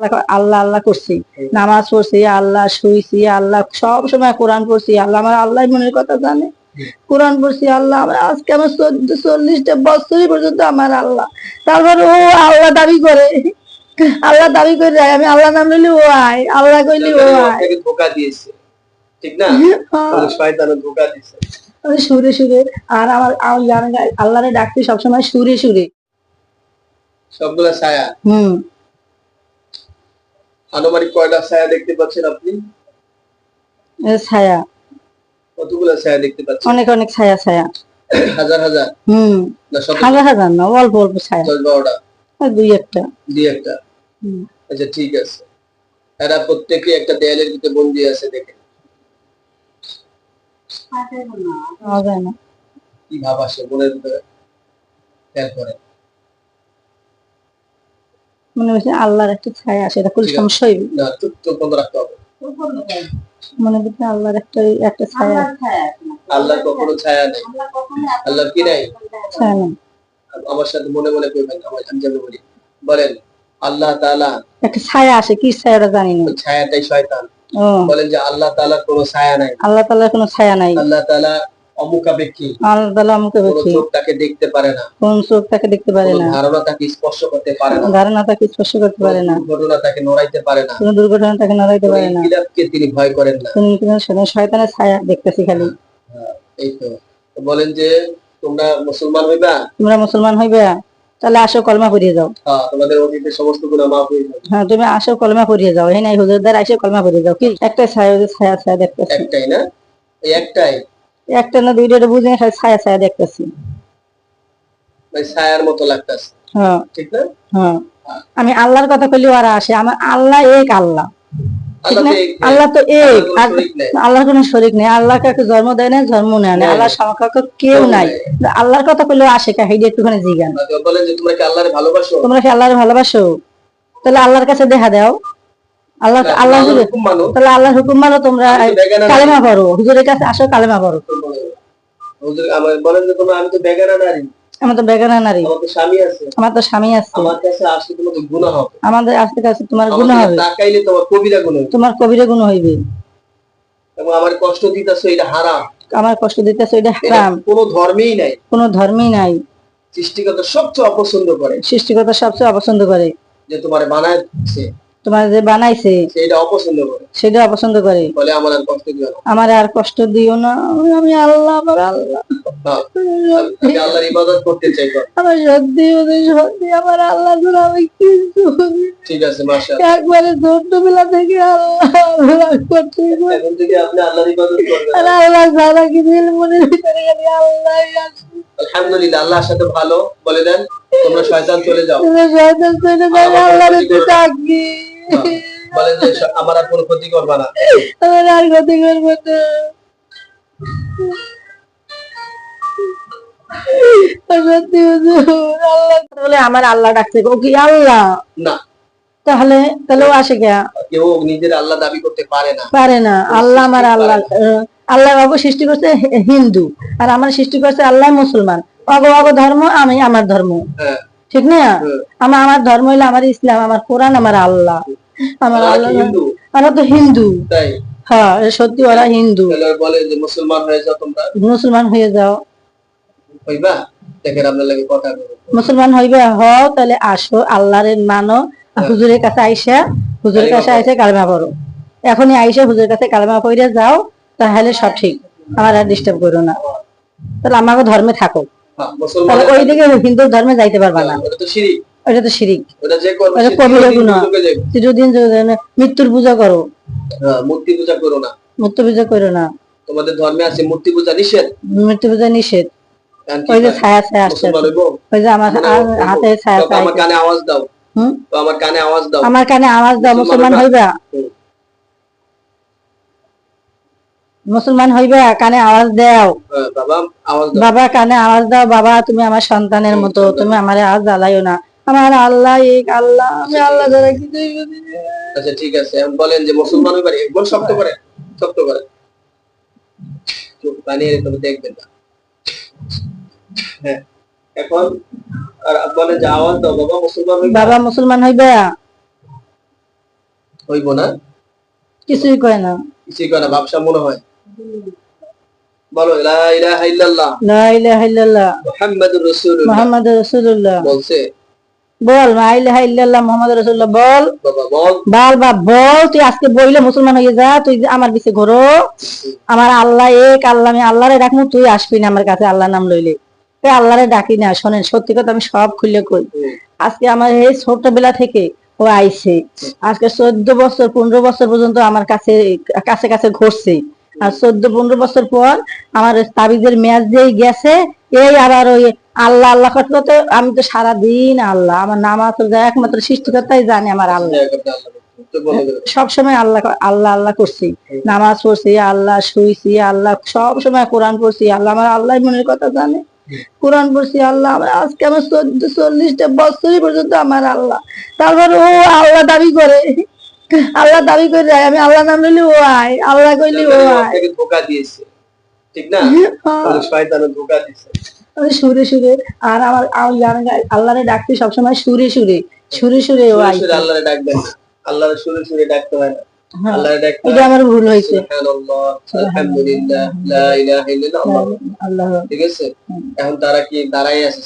আল্লাহ- আল্লাহ করছি। নামাজ পড়ছি আল্লাহ শুইছি আল্লাহ সব সময় কোরআন পড়ছি। আল্লাহ আমার আল্লাহ মনের কথা জানে। কোরআন পড়ছি আল্লাহ আমার আজকে আমার চোদ্দ চল্লিশটা বছরই পর্যন্ত আমার আল্লাহ। তারপর ও আল্লাহ দাবি করে। আল্লাহ দাবি করে যায় আমি আল্লাহ নাম নিলে ও আয় আল্লাহ কইলে ও আয়। ধোকা দিয়েছে। ঠিক না? হ্যাঁ। ধোকা দিয়েছে। সুরে সুরে। আর আমার আল্লাহরে ডাকতে সবসময় সুরে সুরে। সবগুলা ছায়া। হুম। আনুমানিক কয়টা ছায়া দেখতে পাচ্ছেন আপনি? ছায়া। কতগুলা ছায়া দেখতে পাচ্ছেন? অনেক অনেক ছায়া ছায়া। হাজার হাজার? হুম। হাজার হাজার না অল্প অল্প ছায়া। দশ বারোটা? দুই একটা। দুই একটা? আচ্ছা ঠিক আছে। এরা প্রত্যেকে একটা দেয়ালের ভিতরে বন্দি আছে দেখে না। কি ভাব আসে মনের ভিতরে? করে মনে হচ্ছে আল্লাহর একটা ছায়া আছে এটা কোনো ঠিক সমস্যা না চুপ চুপ বন্ধ রাখতে হবে। মনে হচ্ছে আল্লাহর একটা একটা ছায়া আল্লাহর কখনো ছায়া নেই। আল্লাহর কি নাই? ছায়া না আমার সাথে মনে মনে করবেন আমার আমি যেন বলি বলেন আল্লাহ তাআলা একটা ছায়া আসে কি ছায়াটা জানি না। ছায়াটাই শয়তান। ও। বলেন যে আল্লাহ তাআলার কোনো ছায়া নাই। আল্লাহ তাআলার কোনো ছায়া নাই। আল্লাহ তাআলা আল্লাহ তাআলা চোখ তাকে দেখতে পারে না। কোন চোখ তাকে দেখতে পারে না। ধারণা তাকে স্পর্শ করতে পারে না। ধারণা তাকে স্পর্শ করতে পারে না। তাকে নড়াইতে পারে না। কোনো দুর্ঘটনা তাকে নড়াইতে পারে না। ইলাপকে তিনি ভয় করেন না। শয়তানের ছায়া দেখতেছি খালি। এই তো। তো বলেন যে তোমরা মুসলমান হইবা? তোমরা মুসলমান হইবে? তাহলে আসো কলমা পড়িয়ে যাও। হ্যাঁ, তোমাদের অতীতের সমস্ত মাফ হয়ে যাবে। হ্যাঁ তুমি আসো কলমা পড়িয়ে যাও। এই নাই হুজুরদার আসে কলমা পড়িয়ে যাও। কি? একটা ছায়া ছায়া ছায়া দেখতেছি। একটাই না? এই একটাই? একটা না দুইটা এটা বুঝে খালি ছায়া ছায়া দেখতেছি। ভাই ছায়ার মতো লাগতেছে। হ্যাঁ। ঠিক না? হ্যাঁ। আমি আল্লাহর কথা কইলে ওরা আসে আমার আল্লাহ এক আল্লাহ। আল্লাহ তো এক, আল্লাহ কোনো শরীক নাই। আল্লাহ কাউকে জন্ম দেয় না জন্ম নেয় না। আল্লাহ সমকক্ষ কেউ নাই। আল্লাহর কথা কইলে আসে কা হেডে একটুখানি জিগান। তোমরা কি আল্লাহরে ভালোবাসো? তোমরা কি আল্লাহর ভালোবাসো? তাহলে আল্লাহর কাছে দেখা দাও। আল্লাহ আল্লাহ তাহলে আল্লাহর হুকুম মানো তোমরা কালেমা পড়ো হুজুরের কাছে আসো কালেমা পড়ো। আমার বলেন যে তোমরা আমি তো বেগানা নারী। আমার তো বেগানা নারী। আমার তো স্বামী আছে। আমার তো স্বামী আছে। আমার কাছে আসলে তোমাদের গুনাহ হবে। আমাদের আজকে কাছে তোমার গুণ আমার হবে। তাকাইলে তোমার কবিরা গুণ তোমার কবিরে গুণ হইবে। এবং আমার কষ্ট দিতেছো এটা হারাম। আমার কষ্ট দিতেছে এটা হারাম। কোনো ধর্মেই নাই। কোনো ধর্মই নাই। সৃষ্টিকর্তা সবচেয়ে অপছন্দ করে। সৃষ্টিকর্তা সবচেয়ে অপছন্দ করে। যে তোমার বানাচ্ছে তোমার যে বানাইছে সেটা অপছন্দ করে। সেটা অপছন্দ করে। বলে আমার আর কষ্ট দিও না। আমার আর কষ্ট দিও না। আমি আল্লাহ আমার আল্লাহ। না, আমি আল্লাহর ইবাদত করতে চাই আমার সত্যি ওদের সত্যি আমার আল্লাহ ছাড়া আমি কিছু ঠিক আছে একবারে ছোট্টবেলা থেকে আল্লাহ আল্লাহ করতে এখন থেকে আপনি আল্লাহর ইবাদত করবেন। আর আল্লাহ ছাড়া কি দিল মনের ভিতরে খালি আল্লাহ আলহামদুলিল্লাহ আল্লাহর সাথে ভালো। বলে দেন তোমরা শয়তান চলে যাও। শয়তান চলে যাবে আল্লাহর হ্যাঁ, বলেন যে আমার আর কোনো ক্ষতি করবা না। আমার আর ক্ষতি করব না। আল্লাহ আমার আল্লাহ ডাকছে। ও কি আল্লাহ? না। তাহলে তাহলে ও আসে কে? কেউ নিজের আল্লাহ দাবি করতে পারে না। পারে না। আল্লাহ আমার আল্লাহ আল্লাহ বাবু সৃষ্টি করছে হিন্দু। আর আমার সৃষ্টি করছে আল্লাহ মুসলমান। অগ অগ ধর্ম আমি আমার ধর্ম। হ্যাঁ। ঠিক না? আমার আমার ধর্ম হইল আমার ইসলাম আমার কোরআন আমার আল্লাহ। আমার আল্লাহ আমরা তো হিন্দু। হ্যাঁ সত্যি ওরা হিন্দু। বলে যে মুসলমান হয়ে যাও তোমরা। মুসলমান হয়ে যাও। হইবা? দেখেন আপনার লাগে কথা মুসলমান হইবে? হও তাহলে আসো আল্লাহর মানো। হুজুরের কাছে আইসা হুজুরের কাছে আইসা কালেমা পড়ো। এখনই আইসা হুজুরের কাছে কালেমা পড়ে যাও তাহলে সব ঠিক। আমার আর ডিস্টার্ব করো না। তাহলে আমাকে ধর্মে থাকো। হ্যাঁ, তাহলে ওই দিকে হিন্দু ধর্মে যাইতে পারবা না। ওটা তো শিরিক। ওটা তো শিরিক। ওটা যে করবে ওটা কবিরা গুনাহ। চিরদিন চিরদিন মৃত্যুর পূজা করো। হ্যাঁ, মূর্তি পূজা করো না। মৃত্যু পূজা করো না। তোমাদের ধর্মে আছে মূর্তি পূজা নিষেধ? মৃত্যু পূজা নিষেধ। ওই যে ছায়া ছায়া আসছে। ওই যে আমার হাতে ছায়া ছায়া আমার কানে আওয়াজ দাও। হুম? তো আমার কানে আওয়াজ দাও। আমার কানে আওয়াজ দাও মুসলমান মুসলমান হইবা হুম। মুসলমান হইবা কানে আওয়াজ দাও। হ্যাঁ, বাবা আওয়াজ দাও। বাবা কানে আওয়াজ দাও বাবা তুমি আমার সন্তানের মতো তুমি আমার আওয়াজ জ্বালাইও না। আমার আল্লাহ এক আল্লাহ আমি আল্লাহ দ্বারা কিছুই আচ্ছা ঠিক আছে এখন বলেন যে মুসলমান হইবার একবার শক্ত করে শক্ত করে। চোখ বানিয়ে তবে দেখবেন না। হ্যাঁ এখন আর বলেন যে আওয়াজ দাও বাবা মুসলমান হইবা? বাবা মুসলমান হইবা? হইব না। কিছুই কয় না। কিছুই করে না ব্যবসা মনে হয়। বলো লা ইলাহা ইল্লাল্লাহ। লা ইলাহা ইল্লাল্লাহ। মুহাম্মাদুর রাসূলুল্লাহ। মুহাম্মাদুর রাসূলুল্লাহ। বলছে? বল লা ইলাহা ইল্লাল্লাহ মুহাম্মাদুর রাসূলুল্লাহ বল। বাবা বল। বাল বা বল তুই আজকে বইলে মুসলমান হয়ে যা তুই আমার পিছে ঘোরো। আমার আল্লাহ এক আল্লাহ আমি আল্লাহরে ডাকমু তুই আসবি না আমার কাছে আল্লাহ নাম লইলে। তুই আল্লাহরে ডাকি না শোনেন সত্যি কথা আমি সব খুলে কই। আজকে আমার এই ছোটবেলা থেকে ও আইছে। আজকে চোদ্দ বছর পনেরো বছর পর্যন্ত আমার কাছে কাছে কাছে ঘুরছে। আর চোদ্দ পনেরো বছর পর আমার তাবিজের ম্যাচ দিয়ে গেছে এই আবার ওই আল্লাহ আল্লাহ করতে আমি তো সারাদিন আল্লাহ আমার নামাজ রোজা একমাত্র সৃষ্টিকর্তাই জানে আমার আল্লাহ। করতে আল্লাহ সবসময় আল্লাহ আল্লাহ আল্লাহ করছি। নামাজ পড়ছি আল্লাহ শুইছি আল্লাহ সব সময় কোরআন পড়ছি আল্লাহ আমার আল্লাহ মনের কথা জানে। কোরআন পড়ছি আল্লাহ আমার আজকে আমার চোদ্দ চল্লিশটা বছরই পর্যন্ত আমার আল্লাহ। তারপর ও আল্লাহ দাবি করে। আল্লাহ দাবি করে যায়, আমি আল্লাহ নাম লইলে ও আয় আল্লাহ কইলে ও আয় ধোকা দিয়েছে ঠিক না? হ্যাঁ, মানে ধোকা দিয়েছে। আমি সুরে সুরে আর আমার আল্লাহরে ডাকতে সবসময় সুরে সুরে সুরে সুরে ও আয় আল্লাহরে ডাকবেন আল্লাহরে সুরে সুরে ডাকতে হয় না। হ্যাঁ, এটা আমার ভুল হয়েছে। সুবহানাল্লাহ আলহামদুলিল্লাহ লা ইলাহা ইল্লাল্লাহ। আল্লাহ। ঠিক আছে? এখন তারা কি দাঁড়াই আছে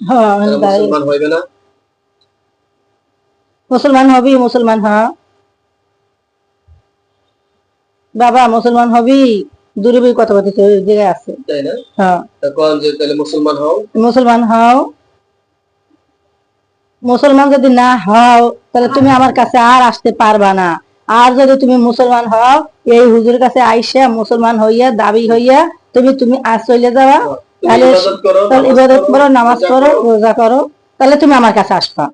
হ্যাঁ মুসলমান হইবে না? মুসলমান হবি মুসলমান হ। বাবা মুসলমান হবি? দূরে বই কথা ওই জায়গায় আছে। তাই না? হ্যাঁ তা কোন যে তাহলে মুসলমান হও? মুসলমান হও। মুসলমান যদি না হও তাহলে তুমি আমার কাছে আর আসতে পারবা না। আর যদি তুমি মুসলমান হও এই হুজুর কাছে আইসা মুসলমান হইয়া দাবি হইয়া তুমি তুমি আজ চলে যাওয়া তাহলে ইবাদত করো নামাজ করো রোজা করো। তাহলে তুমি আমার কাছে আসবা।